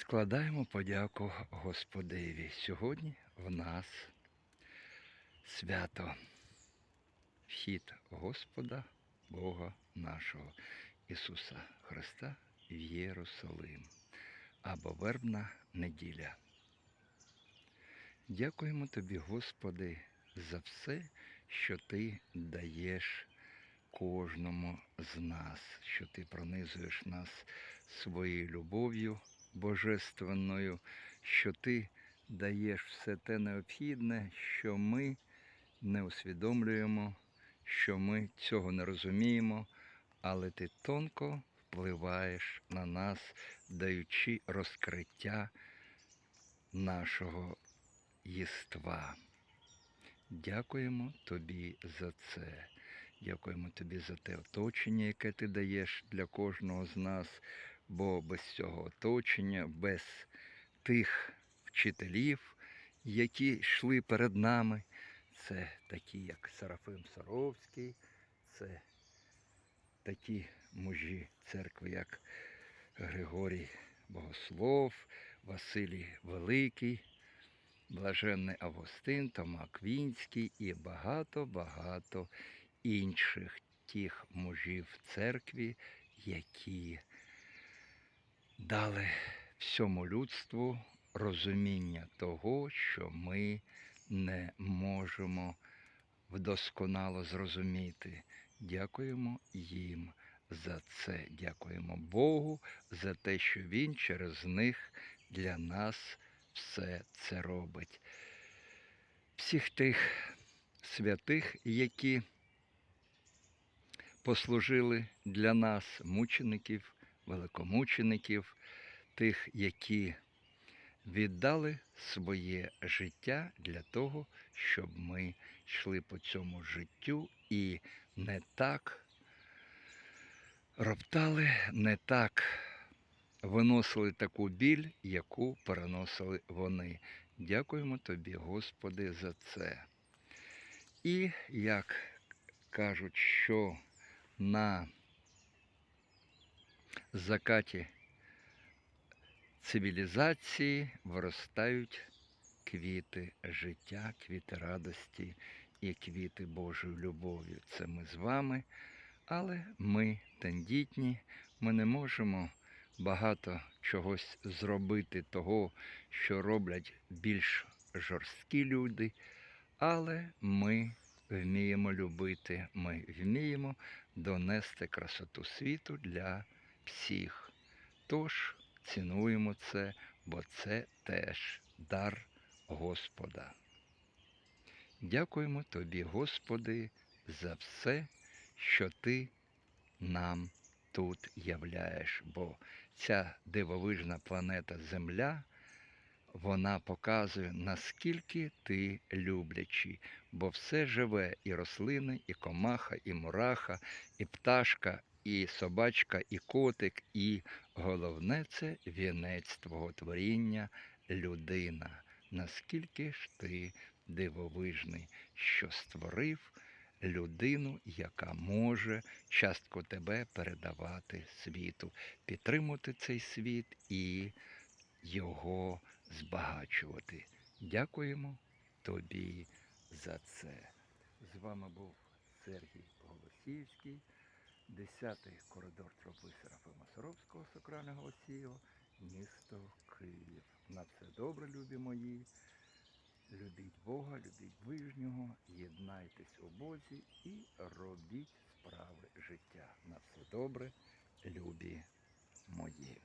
Складаємо подяку Господеві. Сьогодні в нас свято. Вхід Господа, Бога нашого Ісуса Христа в Єрусалим або вербна неділя. Дякуємо Тобі, Господи, за все, що Ти даєш кожному з нас, що Ти пронизуєш нас своєю любов'ю божественною, що Ти даєш все те необхідне, що ми не усвідомлюємо, що ми цього не розуміємо, але Ти тонко впливаєш на нас, даючи розкриття нашого єства. Дякуємо Тобі за це. Дякуємо Тобі за те оточення, яке ти даєш для кожного з нас, бо без цього оточення, без тих вчителів, які йшли перед нами, це такі, як Серафим Саровський, це такі мужі церкви, як Григорій Богослов, Василій Великий, Блаженний Августин, Тома Квінський і багато-багато інших тих мужів церкві, які дали всьому людству розуміння того, що ми не можемо вдосконало зрозуміти. Дякуємо їм за це. Дякуємо Богу за те, що Він через них для нас все це робить. Всіх тих святих, які послужили для нас мучеників, великомучеників, тих, які віддали своє життя для того, щоб ми йшли по цьому життю і не так роптали, не так виносили таку біль, яку переносили вони. Дякуємо тобі, Господи, за це. І як кажуть, що на закаті цивілізації виростають квіти життя, квіти радості і квіти Божої любові. Це ми з вами, але ми тендітні, ми не можемо багато чогось зробити того, що роблять більш жорсткі люди, але ми вміємо любити, ми вміємо донести красоту світу для всіх. Тож цінуємо це, бо це теж дар Господа. Дякуємо Тобі, Господи, за все, що Ти нам тут являєш, бо ця дивовижна планета Земля, вона показує, наскільки ти люблячий, бо все живе і рослини, і комаха, і мураха, і пташка, і собачка, і котик, і головне це вінець твого творіння, людина. Наскільки ж ти дивовижний, що створив людину, яка може частку тебе передавати світу, підтримувати цей світ і його збагачувати. Дякуємо тобі за це. З вами був Сергій Голосіївський, 10-й коридор тропи Серафима Саровського, Сокрального Осієва, місто Київ. На все добре, любі мої. Любіть Бога, любіть ближнього, єднайтесь у Бозі і робіть справи життя. На все добре, любі мої.